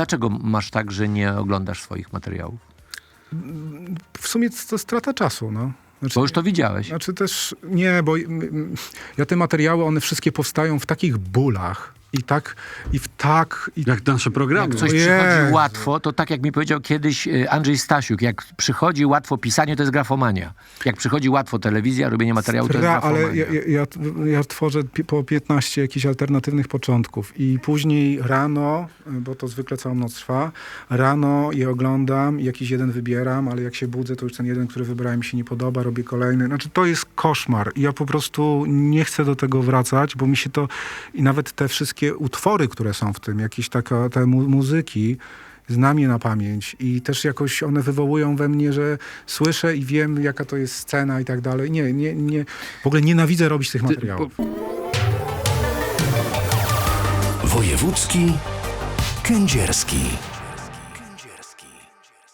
dlaczego masz tak, że nie oglądasz swoich materiałów? W sumie to strata czasu, no. Znaczy, Bo już to widziałeś. Znaczy też nie, bo ja te materiały, one wszystkie powstają w takich bólach i tak, i w tak, i Jak nasze programy. Jak coś Jezu. przychodzi łatwo, to tak jak mi powiedział kiedyś e, Andrzej Stasiuk, jak przychodzi łatwo pisanie, to jest grafomania. Jak przychodzi łatwo telewizja, robienie materiału, to jest grafomania. ale ja, ja, ja, tworzę po 15 jakichś alternatywnych początków i później rano, bo to zwykle całą noc trwa, rano je oglądam jakiś jeden wybieram, ale jak się budzę, to już ten jeden, który wybrałem mi się nie podoba, robię kolejny. Znaczy to jest koszmar i ja po prostu nie chcę do tego wracać, bo mi się to i nawet te wszystkie utwory, które są w tym, jakieś taka, te mu, muzyki, znam je na pamięć i też jakoś one wywołują we mnie, że słyszę i wiem, jaka to jest scena i tak dalej. Nie, nie, nie. W ogóle nienawidzę robić tych materiałów. Wojewódzki kędzierski.